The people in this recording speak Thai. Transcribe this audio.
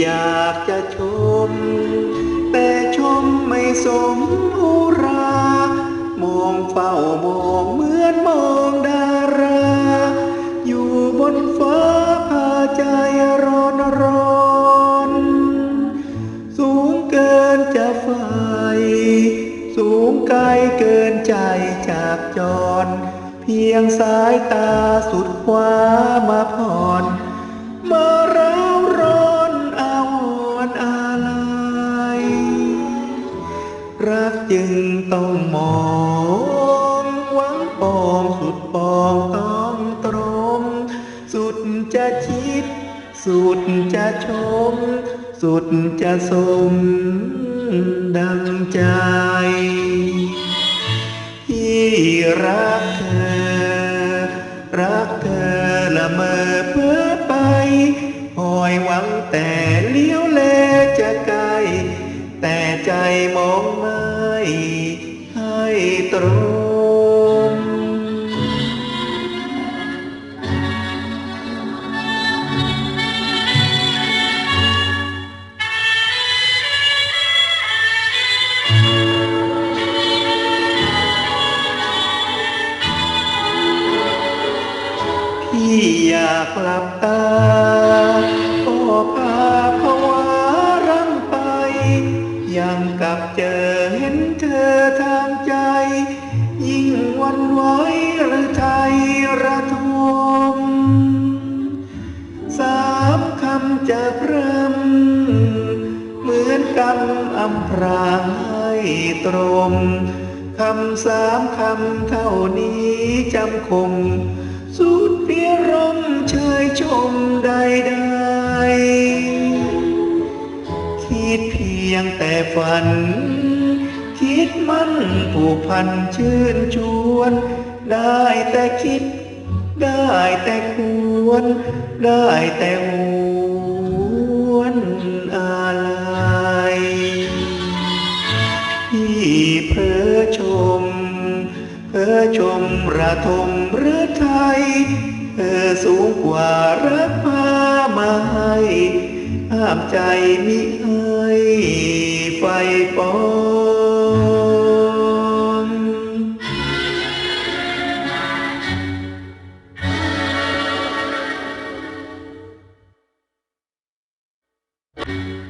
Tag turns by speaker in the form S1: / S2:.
S1: อยากจะชม แต่ชมไม่สมอุรา มองเฝ้ามองเหมือนมองดารา อยู่บนฟ้าพาใจร้อนร้อน สูงเกินจะไฟสูงไกลเกินใจจากจร เพียงสายตาสุดขวามาผ่อนมา จึงต้องมองหวังปองสุดปองต้องตรม สุดจะคิด สุดจะชม สุดจะสม ดังใจที่รักเธอ รักเธอละเมอเพื่อไปคอยหวังแต่เลี้ยว ให้ตรงพี่อยากหลับตา เห็นเธอทางใจ ยิ่งวันไหวหรือไทยระทมสามคำจะพรำเหมือนกำอำพรางให้ตรมคำสามคำเท่านี้จำคมสุดเพียรมเชยชมใดใดๆคิดเพียงแต่ฝัน คิดมันผูกพันชื่นชวน ได้แต่คิด ได้แต่ควร ได้แต่หวนอะไรพี่เพอชมเธอชมระทมหรือไทยเธอสูงกว่ารักพามาให้ห้ามใจมิให้ไฟปอง
S2: Thank you